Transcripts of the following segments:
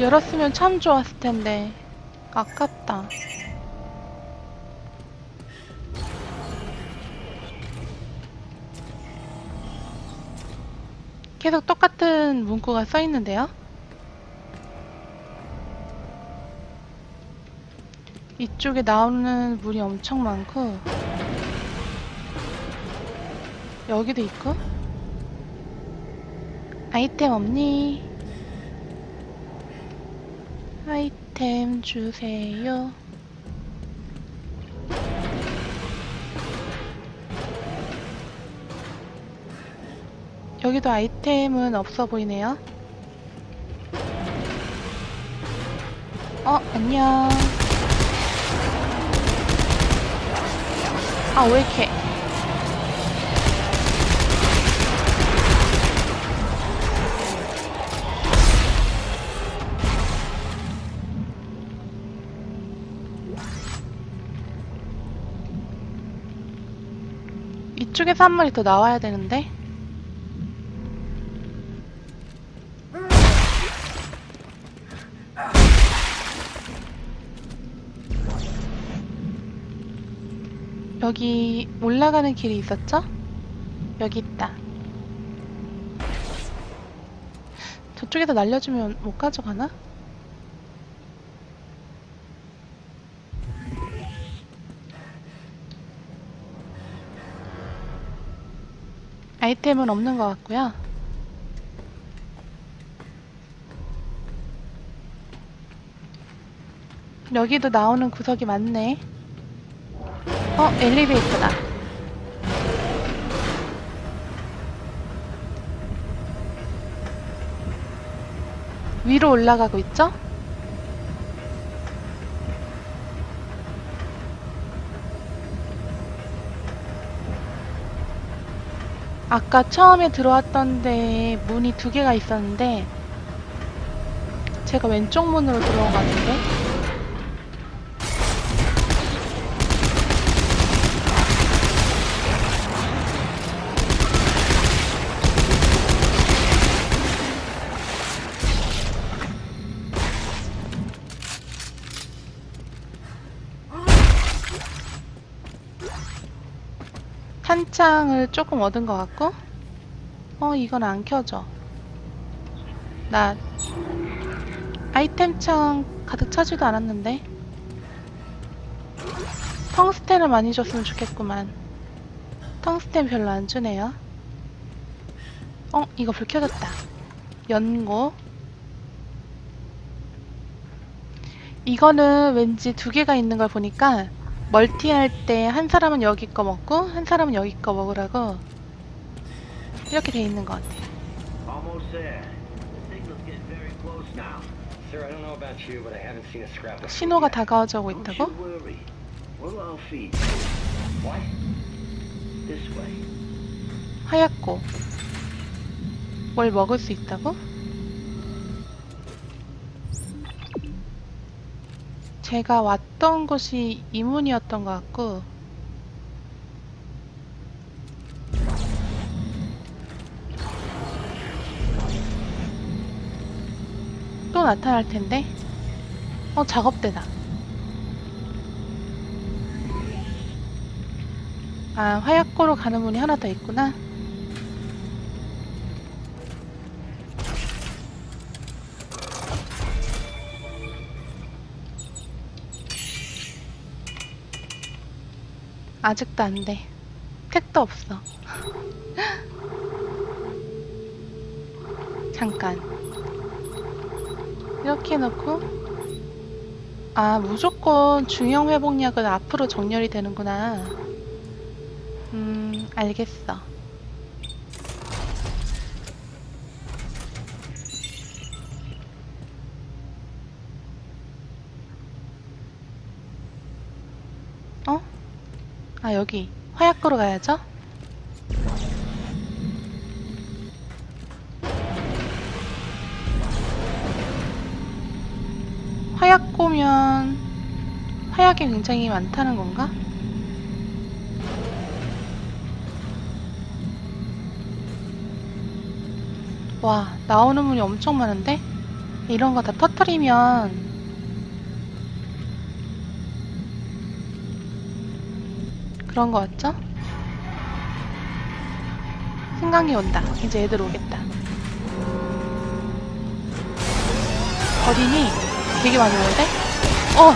열었으면 참 좋았을 텐데. 아깝다. 계속 똑같은 문구가 써 있는데요. 이쪽에 나오는 물이 엄청 많고 여기도 있고 아이템 없니? 아이템 주세요. 여기도 아이템은 없어 보이네요. 어, 안녕. 아, 왜 이렇게. 이쪽에서 한 마리 더 나와야 되는데. 여기 올라가는 길이 있었죠? 여기 있다. 저쪽에서 날려주면 못 가져가나? 아이템은 없는 것 같고요. 여기도 나오는 구석이 많네. 어, 엘리베이터다. 위로 올라가고 있죠? 아까 처음에 들어왔던데 문이 두 개가 있었는데 제가 왼쪽 문으로 같은데 탄창을 조금 얻은 것 같고? 어 이건 안 켜져. 나 아이템 창 가득 차지도 않았는데? 텅스텐을 많이 줬으면 좋겠구만. 텅스텐 별로 안 주네요. 어 이거 불 켜졌다. 연고. 이거는 왠지 두 개가 있는 걸 보니까 멀티 할 때 한 사람은 여기 거 먹고 한 사람은 여기 거 먹으라고 이렇게 돼 있는 것 같아. Almost there. The signal's getting very close now. Sir, I don't know about you, but I haven't seen a scrap of 신호가. 다가오고 Don't 있다고? you worry. We'll all feed you. What? This way. 하얗고 뭘 먹을 수 있다고? 제가 왔 던 곳이 이문이었던 것 같고 또 나타날 텐데? 어 작업대다. 아 화약고로 가는 문이 하나 더 있구나 아직도 안 돼. 택도 없어. 잠깐. 이렇게 해놓고, 아, 무조건 중형 회복약은 앞으로 정렬이 되는구나. 음, 알겠어. 어? 아, 여기. 화약고로 가야죠? 화약고면 화약이 굉장히 많다는 건가? 와, 나오는 문이 엄청 많은데? 이런 거 다 터트리면 그런 거 같죠? 생각이 온다. 이제 애들 오겠다. 어디니? 되게 많이 오는데? 어!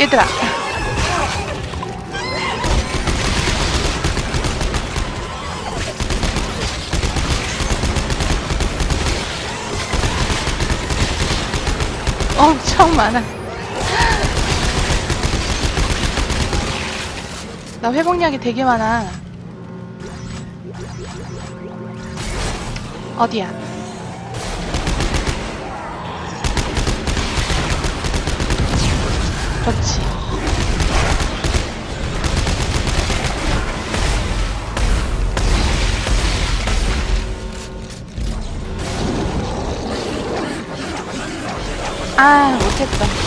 얘들아! 엄청 많아. 나 회복량이 되게 많아. 어디야? 그렇지. 아, 못했다.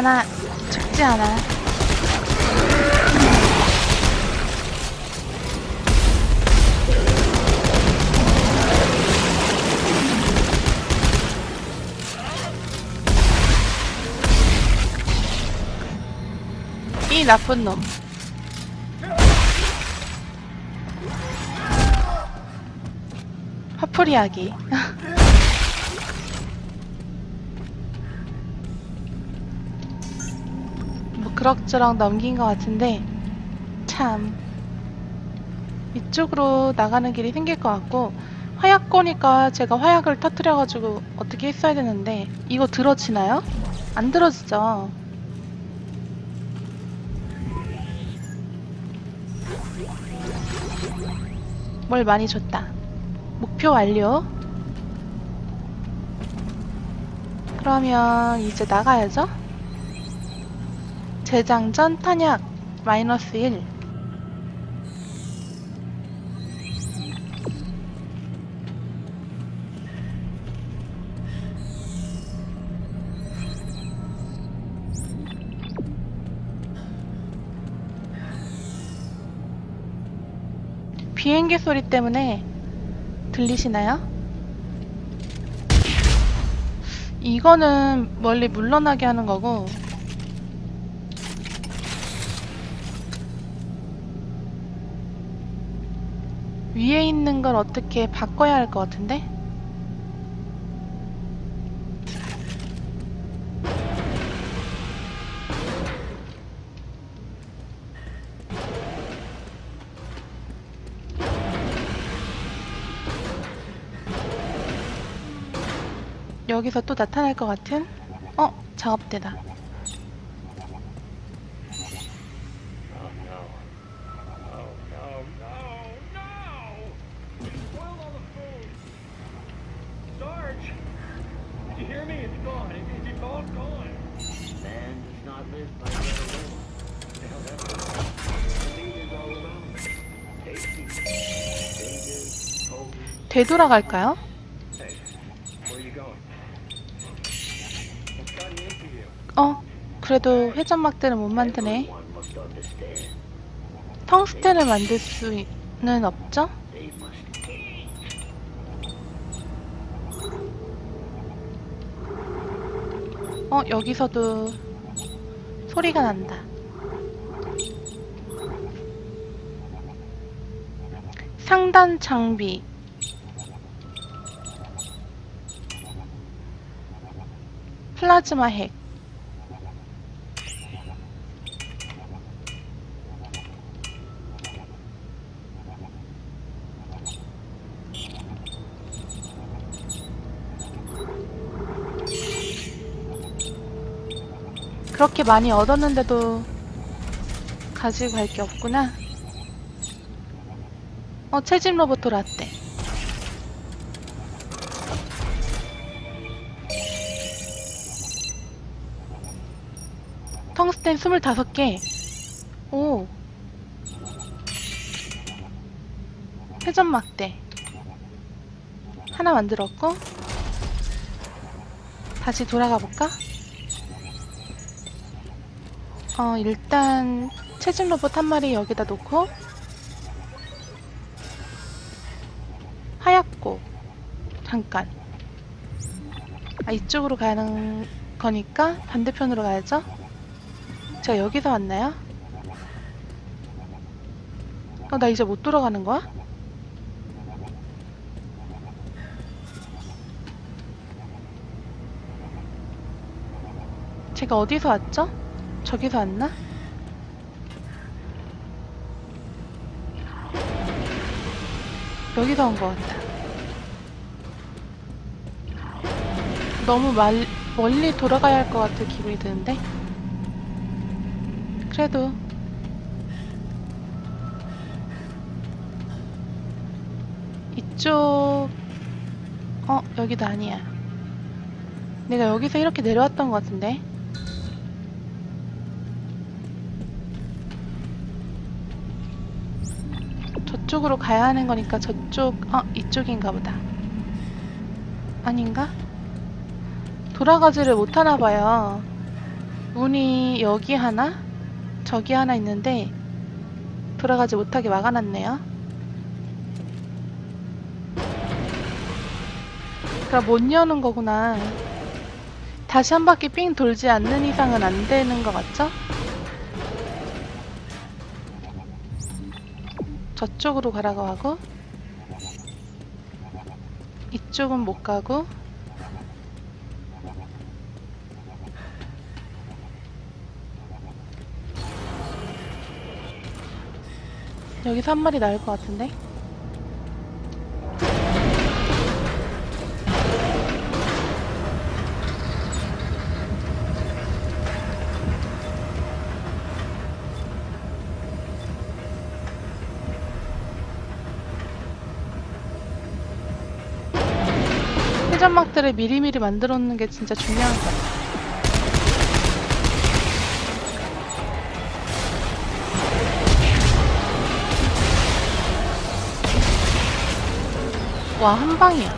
않아. 죽지 않아. 이 나쁜 놈. 화풀이하기. 그럭저럭 넘긴 것 같은데 참. 이쪽으로 나가는 길이 생길 것 같고 화약 거니까 제가 화약을 터트려가지고 어떻게 했어야 되는데 이거 들어지나요? 안 들어지죠. 뭘 많이 줬다. 목표 완료. 그러면 이제 나가야죠 재장전 탄약 마이너스 1 비행기 소리 때문에 들리시나요? 이거는 멀리 물러나게 하는 거고 위에 있는 걸 어떻게 바꿔야 할 것 같은데? 여기서 또 나타날 것 같은? 어, 작업대다. 되돌아갈까요? 어, 그래도 회전막대를 못 만드네. 텅스텐을 만들 수는 없죠? 어, 여기서도 소리가 난다. 상단 장비. 플라즈마 핵. 그렇게 많이 얻었는데도 가지고 갈 게 없구나. 어, 채집 로봇 돌아 텅스텐 25개. 오. 회전 막대. 하나 만들었고. 다시 돌아가 볼까? 어, 일단 채집 로봇 한 마리 여기다 놓고 하얗고 잠깐 아 이쪽으로 가는 거니까 반대편으로 가야죠 제가 여기서 왔나요? 어 나 이제 못 돌아가는 거야? 제가 어디서 왔죠? 저기서 왔나? 여기서 온 것 같다. 너무 말, 멀리 돌아가야 할 것 같은 기분이 드는데? 그래도 이쪽 어 여기도 아니야. 내가 여기서 이렇게 내려왔던 것 같은데. 저쪽으로 가야 하는 거니까 저쪽, 어, 이쪽인가 보다. 아닌가? 돌아가지를 못하나 봐요. 문이 여기 하나? 저기 하나 있는데, 돌아가지 못하게 막아놨네요. 그럼 못 여는 거구나. 다시 한 바퀴 삥 돌지 않는 이상은 안 되는 것 같죠? 저쪽으로 가라고 하고 이쪽은 못 가고 여기서 한 마리 나올 것 같은데? 회전막들을 미리미리 만들어 놓는 게 진짜 중요한 것같 와, 한 방이야.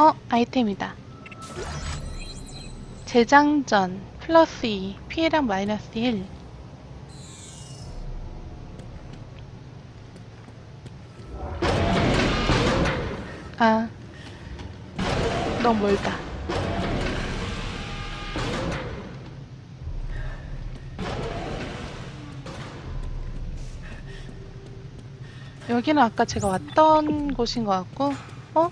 어, 아이템이다. 재장전 플러스 2, 피해량 마이너스 1. 아, 너무 멀다. 여기는 아까 제가 왔던 곳인 것 같고, 어?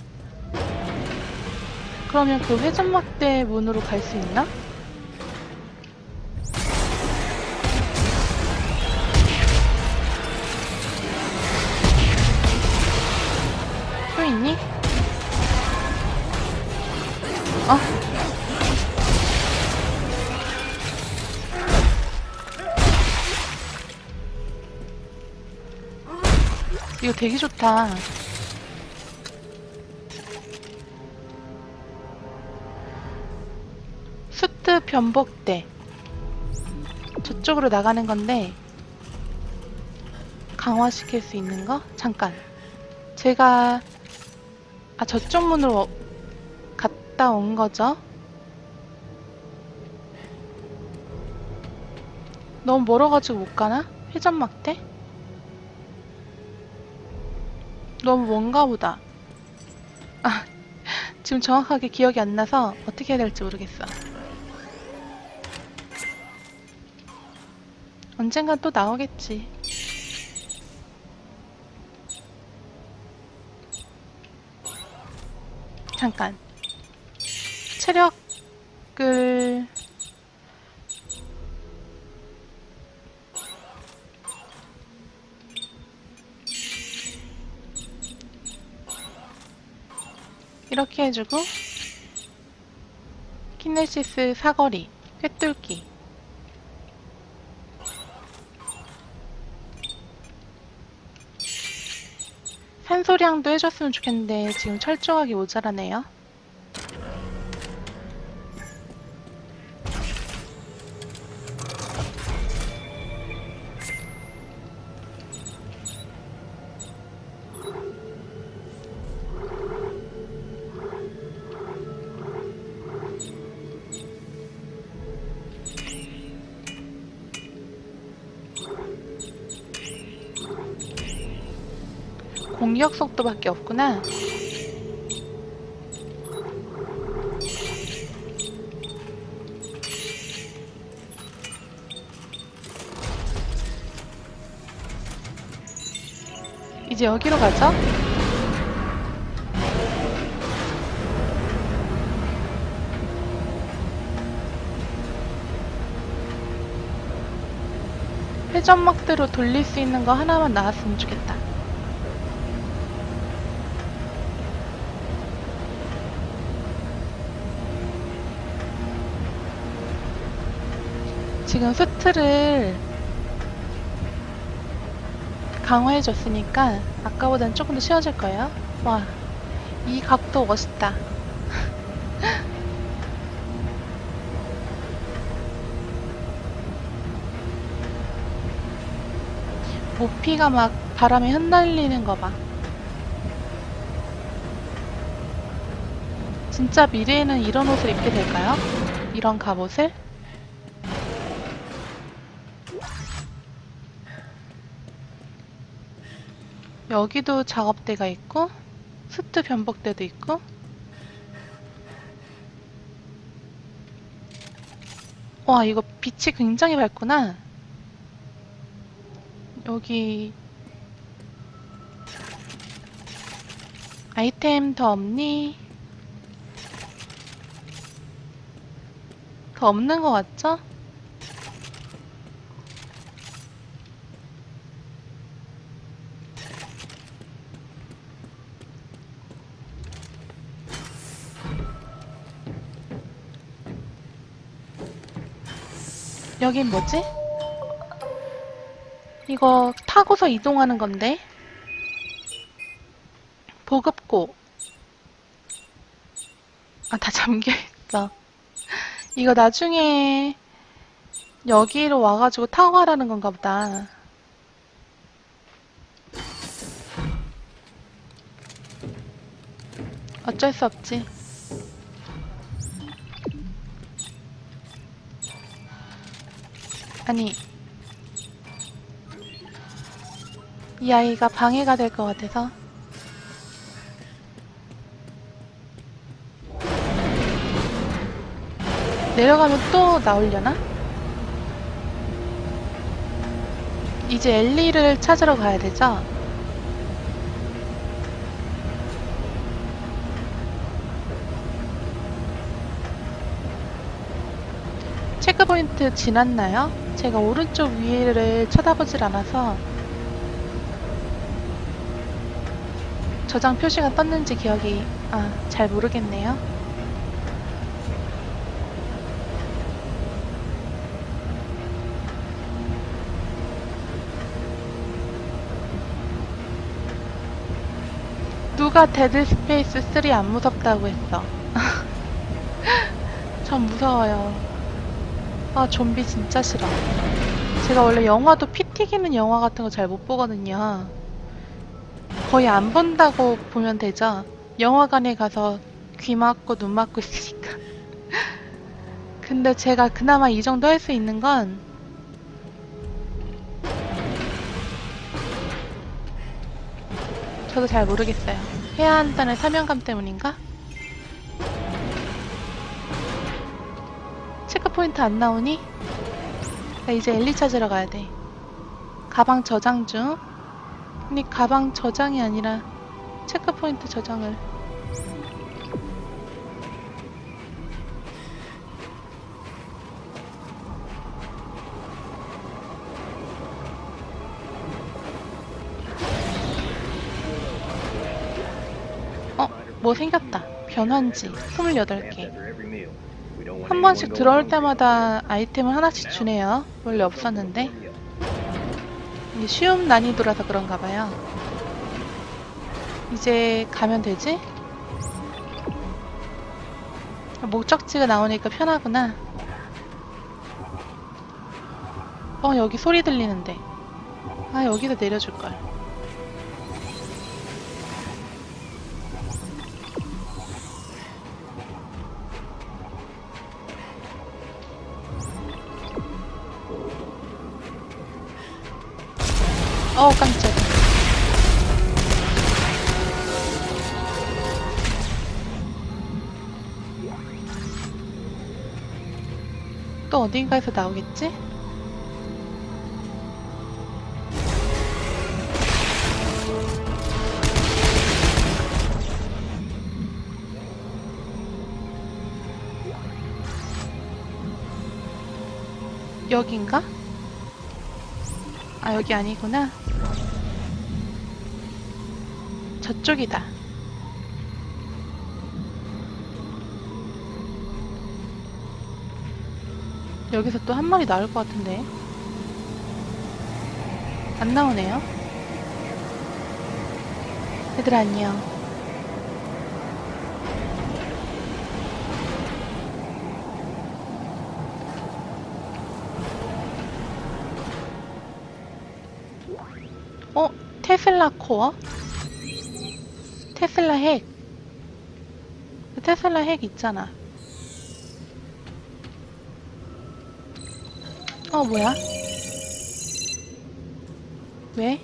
그러면 그 회전막대 문으로 갈 수 있나? 어? 이거 되게 좋다. 수트 변복대 저쪽으로 나가는 건데 강화시킬 수 있는 거? 잠깐 제가 아 저쪽 문으로 어- 갔다 온 거죠? 너무 멀어가지고 못 가나? 회전막대? 너무 먼가 보다 아 지금 정확하게 기억이 안 나서 어떻게 해야 될지 모르겠어. 언젠간 또 나오겠지. 잠깐. 체력을 이렇게 해주고 키네시스 사거리 꿰뚫기 산소량도 해줬으면 좋겠는데 지금 철저하게 모자라네요. 공격 속도밖에 없구나. 이제 여기로 가죠. 회전막대로 돌릴 수 있는 거 하나만 나왔으면 좋겠다. 지금 스트를 강화해줬으니까 아까보다는 조금 더 쉬워질 거예요. 와, 이 각도 멋있다. 모피가 막 바람에 흩날리는 거 봐. 진짜 미래에는 이런 옷을 입게 될까요? 이런 갑옷을? 여기도 작업대가 있고 스트 변복대도 있고 와 이거 빛이 굉장히 밝구나 여기 아이템 더 없니? 더 없는 것 같죠? 여긴 뭐지? 이거 타고서 이동하는 건데. 보급고. 아, 다 잠겨있어. 이거 나중에 여기로 와가지고 타고 가라는 건가 보다. 어쩔 수 없지. 아니, 이 아이가 방해가 될 것 같아서. 내려가면 또 나오려나? 이제 엘리를 찾으러 가야 되죠? 체크포인트 지났나요? 제가 오른쪽 위를 쳐다보질 않아서 저장 표시가 떴는지 기억이 아, 잘 모르겠네요. 누가 데드 스페이스 3 안 무섭다고 했어. 전 무서워요. 아, 좀비 진짜 싫어. 제가 원래 영화도 피 튀기는 영화 같은 거 잘 못 보거든요. 거의 안 본다고 보면 되죠. 영화관에 가서 귀 막고 눈 막고 있으니까. 근데 제가 그나마 이 정도 할 수 있는 건 저도 잘 모르겠어요. 해야 한다는 사명감 때문인가? 포인트 안 나오니? 나 이제 엘리 찾으러 가야 돼. 가방 저장 중. 아니, 가방 저장이 아니라 체크 포인트 저장을. 어, 뭐 생겼다. 변환지 28개. 한 번씩 들어올. 때마다 아이템을 하나씩 주네요. 원래 없었는데. 이게 쉬움 난이도라서 그런가 봐요. 이제 가면 되지? 목적지가 나오니까 편하구나. 어, 여기 소리 들리는데. 아, 여기서 내려줄걸. 어우, 깜짝이야. 또 어딘가에서 나오겠지? 여긴가? 아, 여기 아니구나. 저쪽이다. 여기서 또 한 마리 나올 것 같은데. 안 나오네요. 얘들아, 안녕. 어? 테슬라 코어? 테슬라 핵. 그 테슬라 핵 있잖아. 어, 뭐야? 왜?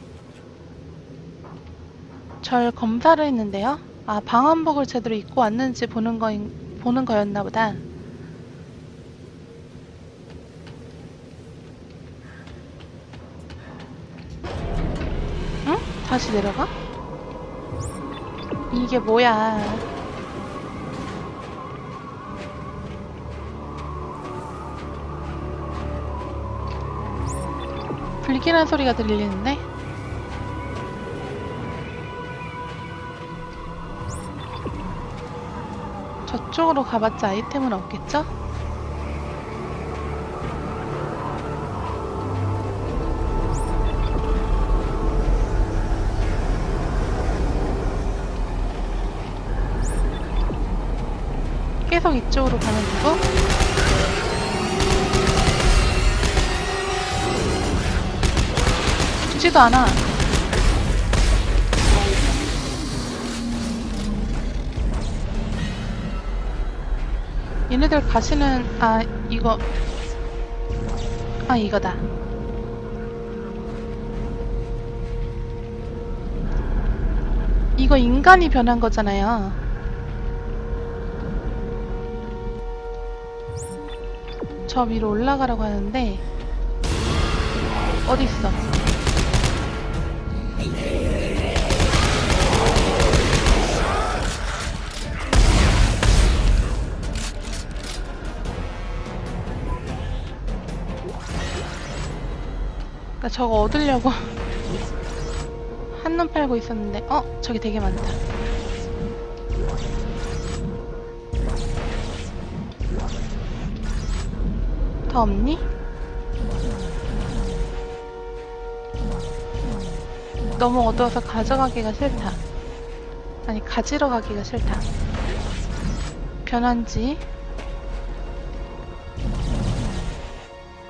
절 검사를 했는데요? 아, 방한복을 제대로 입고 왔는지 보는 거, 보는 거였나 보다. 응? 다시 내려가? 이게 뭐야? 불길한 소리가 들리는데? 저쪽으로 가봤자 아이템은 없겠죠? 계속 이쪽으로 가면 되고 죽지도 않아. 얘네들 가시는 아 이거 아 이거다. 이거 인간이 변한 거잖아요. 저 위로 올라가라고 하는데 어디 있어? 나 저거 얻으려고 한눈 팔고 있었는데 어? 저기 되게 많다 더 없니? 너무 어두워서 가져가기가 싫다 아니 가지러 가기가 싫다 변한지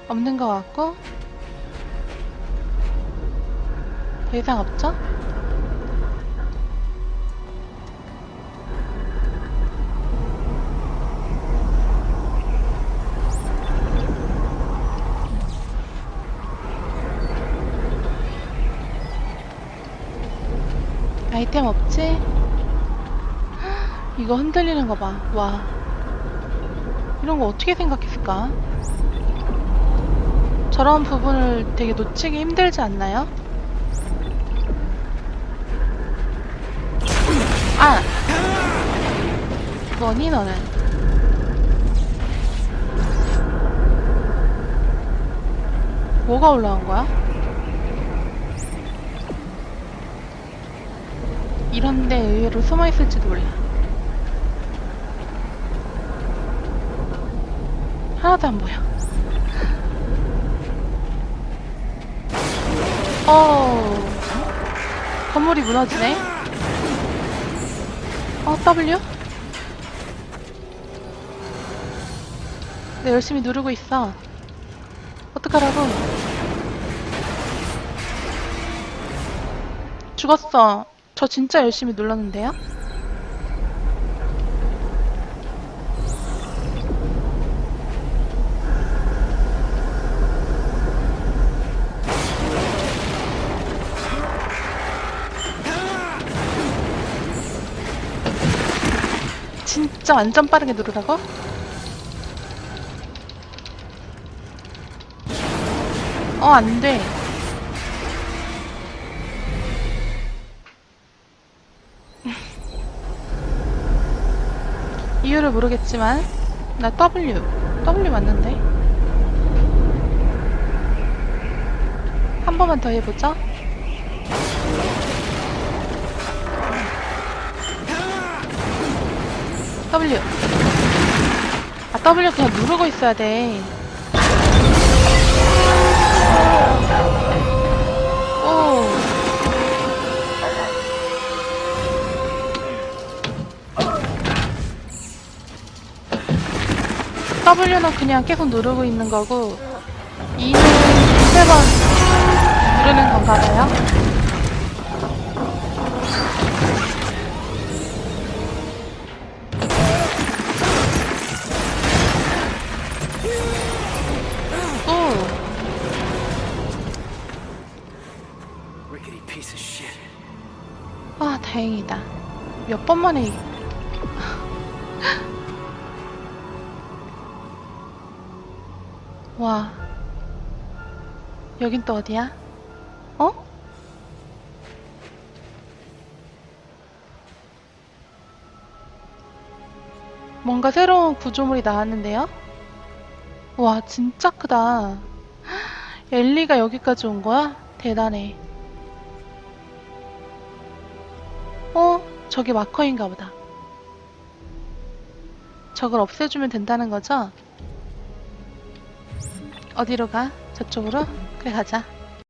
없는 것 같고 더 이상 없죠? 아이템 없지? 헉, 이거 흔들리는 거 봐. 와. 이런 거 어떻게 생각했을까? 저런 부분을 되게 놓치기 힘들지 않나요? 아! 뭐니 너는? 뭐가 올라온 거야? 이런데 의외로 숨어 있을지도 몰라. 하나도 안 보여. 어 건물이 무너지네. 어 W? 네 열심히 누르고 있어. 어떡하라고? 죽었어. 저 진짜 열심히 눌렀는데요? 진짜 완전 빠르게 누르라고? 어, 안 돼. 이유를 모르겠지만, 나 W. W 맞는데? 한 번만 더 해보자. W. 아, W 그냥 누르고 있어야 돼. W는 그냥 계속 누르고 있는 거고, E는 두세 번 누르는 건가 봐요. 오. 아, 다행이다. 몇 번 만에. 와. 여긴 또 어디야? 어? 뭔가 새로운 구조물이 나왔는데요? 와, 진짜 크다. 엘리가 여기까지 온 거야? 대단해. 어? 저기 마커인가 보다. 저걸 없애주면 된다는 거죠? 어디로 가? 저쪽으로? 그래, 가자.